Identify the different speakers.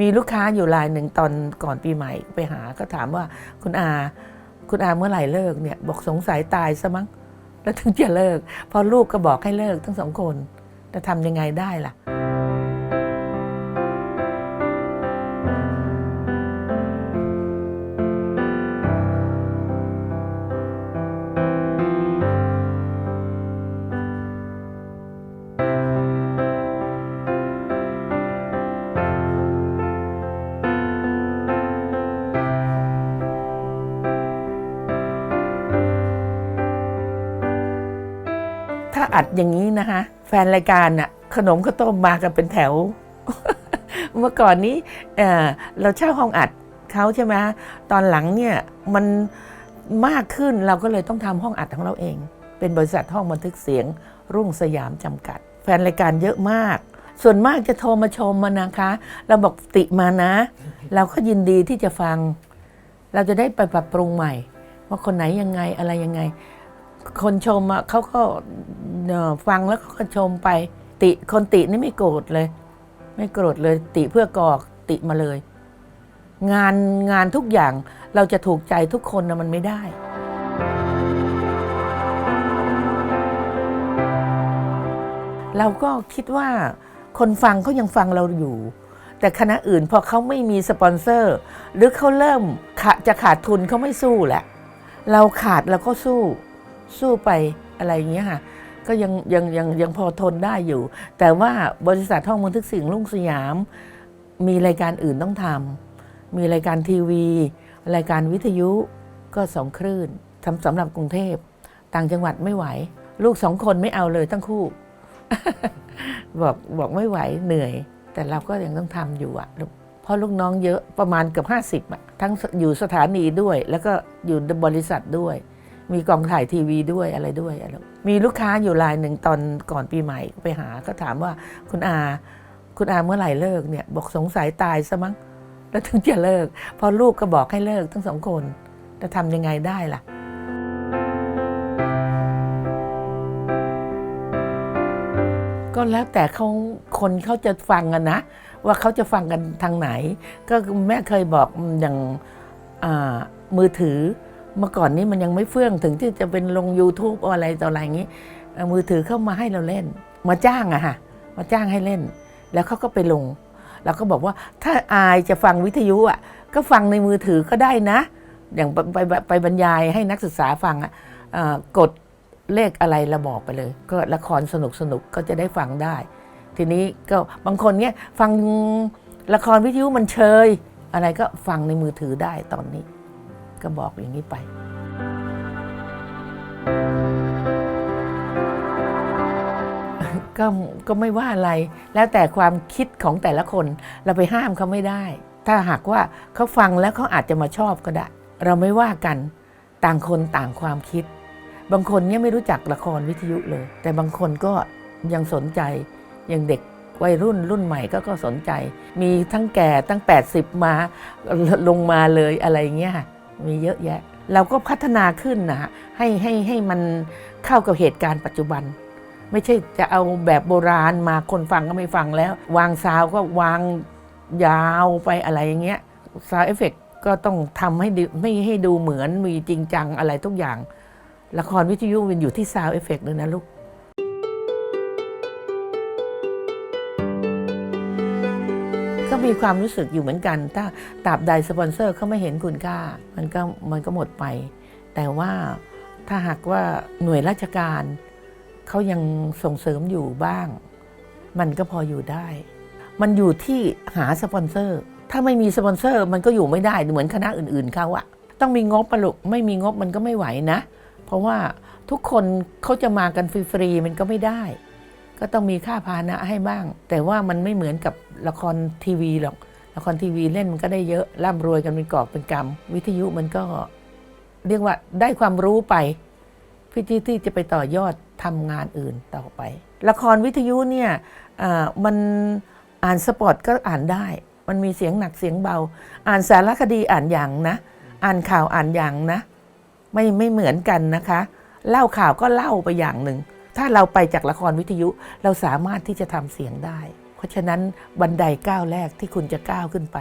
Speaker 1: มีลูกค้าอยู่รายหนึ่งตอนก่อนปีใหม่ไปหาก็ถามว่าคุณอา คุณอาเมื่อไหร่เลิกเนี่ย บอกสงสัยตายซะมั้งแล้วถึงจะเลิก พอลูกก็บอกให้เลิกทั้งสองคนจะทำยังไงได้ล่ะ อัดอย่างนี้นะคะ แฟนรายการน่ะขนมข้าวต้มมากันเป็นแถว เมื่อก่อนนี้เเราเช่าห้องอัดเขาใช่ไหมตอนหลังเนี่ยมันมากขึ้นเราก็เลยต้องทำห้องอัดของเราเอง เป็นบริษัทห้องบันทึกเสียง รุ่งสยามจำกัด แฟนรายการเยอะมาก ส่วนมากจะโทรมาชมมานะคะ เราบอกติมานะ เราก็ยินดีที่จะฟัง เราจะได้ไปปรับปรุงใหม่ ว่าคนไหนยังไงอะไรยังไง คนชมอะเขาก็ฟังแล้วเขาก็ชมไป ติคนตินี่ไม่โกรธเลย ไม่โกรธเลย ติเพื่อกอกติมาเลย งานงานทุกอย่างเราจะถูกใจทุกคนนะมันไม่ได้เราก็คิดว่าคนฟังเขายังฟังเราอยู่ แต่คณะอื่นพอเขาไม่มีสปอนเซอร์ หรือเขาเริ่มจะขาดทุนเขาไม่สู้แหละ เราขาดเราก็สู้ สู้ไปอะไรอย่างเงี้ยค่ะ ก็ยังยังยังยังพอทนได้อยู่ แต่ว่าบริษัทห้องบันทึกสิ่งรุ่งสยาม มีรายการอื่นต้องทำมีรายการทีวี รายการวิทยุก็สองคลื่นทำสำหรับกรุงเทพ ต่างจังหวัดไม่ไหว ลูกสองคนไม่เอาเลยทั้งคู่ บอกบอกไม่ไหวเหนื่อย แต่เราก็ยังต้องทำอยู่อะเพราะลูกน้องเยอะประมาณเกือบห้าสิบอะทั้งอยู่สถานีด้วย แล้วก็อยู่บริษัทด้วย มีกองถ่ายทีวีด้วยอะไรด้วยอะไรมีลูกค้าอยู่รายหนึ่งตอนก่อนปีใหม่ไปหาก็ถามว่าคุณอา คุณอาเมื่อไหร่เลิกเนี่ย บอกสงสัยตายซะมั้งแล้วถึงจะเลิก พอลูกก็บอกให้เลิกทั้งสองคนจะทำยังไงได้ล่ะก็แล้วแต่เขาคนเขาจะฟังกันนะ ว่าเขาจะฟังกันทางไหน ก็แม่เคยบอกอย่างมือถือ เมื่อก่อนนี้มันยังไม่เฟื่องถึงที่จะเป็นลง YouTube อะไรต่ออะไรอย่างนี้ มือถือเข้ามาให้เราเล่น มาจ้างอะค่ะมาจ้างให้เล่น แล้วเขาก็ไปลงเราก็บอกว่าถ้าอายจะฟังวิทยุอะก็ฟังในมือถือก็ได้นะ อย่างไปไปไปบรรยายให้นักศึกษาฟังอะเอ่อกดเลขอะไรเราบอกไปเลย ก็ละครสนุกสนุกก็จะได้ฟังได้ ทีนี้ก็บางคนเนี่ยฟังละครวิทยุมันเชย อะไรก็ฟังในมือถือได้ตอนนี้ ก็บอกอย่างนี้ไปก็ก็ไม่ว่าอะไร แล้วแต่ความคิดของแต่ละคน เราไปห้ามเขาไม่ได้ ถ้าหากว่าเขาฟังแล้วเขาอาจจะมาชอบก็ได้ เราไม่ว่ากัน ต่างคนต่างความคิด บางคนเนี่ยไม่รู้จักละครวิทยุเลย แต่บางคนก็ยังสนใจ อย่างเด็กวัยรุ่นรุ่นใหม่ก็ก็สนใจ มีทั้งแก่ตั้ง 80 มาลงมาเลยอะไรเงี้ย มีเยอะแยะ เราก็พัฒนาขึ้นนะฮะให้ให้ให้มันเข้ากับเหตุการณ์ปัจจุบัน ไม่ใช่จะเอาแบบโบราณมาคนฟังก็ไม่ฟังแล้ว วางซาวก็วางยาวไปอะไรอย่างเงี้ยซาวเอฟเฟกก็ต้องทำให้ดูไม่ให้ดูเหมือนมีจริงจังอะไรทุกอย่าง ละครวิทยุมันอยู่ที่ซาวเอฟเฟกเลยนะลูก มีความรู้สึกอยู่เหมือนกัน ถ้าตราบใดสปอนเซอร์เขาไม่เห็นคุณค่า มันก็มันก็หมดไป แต่ว่าถ้าหากว่าหน่วยราชการเขายังส่งเสริมอยู่บ้าง มันก็พออยู่ได้ มันอยู่ที่หาสปอนเซอร์ ถ้าไม่มีสปอนเซอร์มันก็อยู่ไม่ได้เหมือนคณะอื่นๆเขาอะต้องมีงบปลุกไม่มีงบมันก็ไม่ไหวนะ เพราะว่าทุกคนเขาจะมากันฟรีๆมันก็ไม่ได้ ก็ต้องมีค่าพาหนะให้บ้าง แต่ว่ามันไม่เหมือนกับละครทีวีหรอก ละครทีวีเล่นมันก็ได้เยอะร่ำรวยกันเป็นกอบเป็นกำวิทยุมันก็เรียกว่าได้ความรู้ไปเพื่อที่ที่จะไปต่อยอดทำงานอื่นต่อไป ละครวิทยุเนี่ยอ่ามันอ่านสปอตก็อ่านได้ มันมีเสียงหนักเสียงเบา อ่านสารคดีอ่านอย่างนะ อ่านข่าวอ่านอย่างนะ ไม่ไม่เหมือนกันนะคะ เล่าข่าวก็เล่าไปอย่างหนึ่ง ถ้าเราไปจากละครวิทยุเราสามารถที่จะทำเสียงได้ เพราะฉะนั้นบันไดก้าวแรกที่คุณจะก้าวขึ้นไป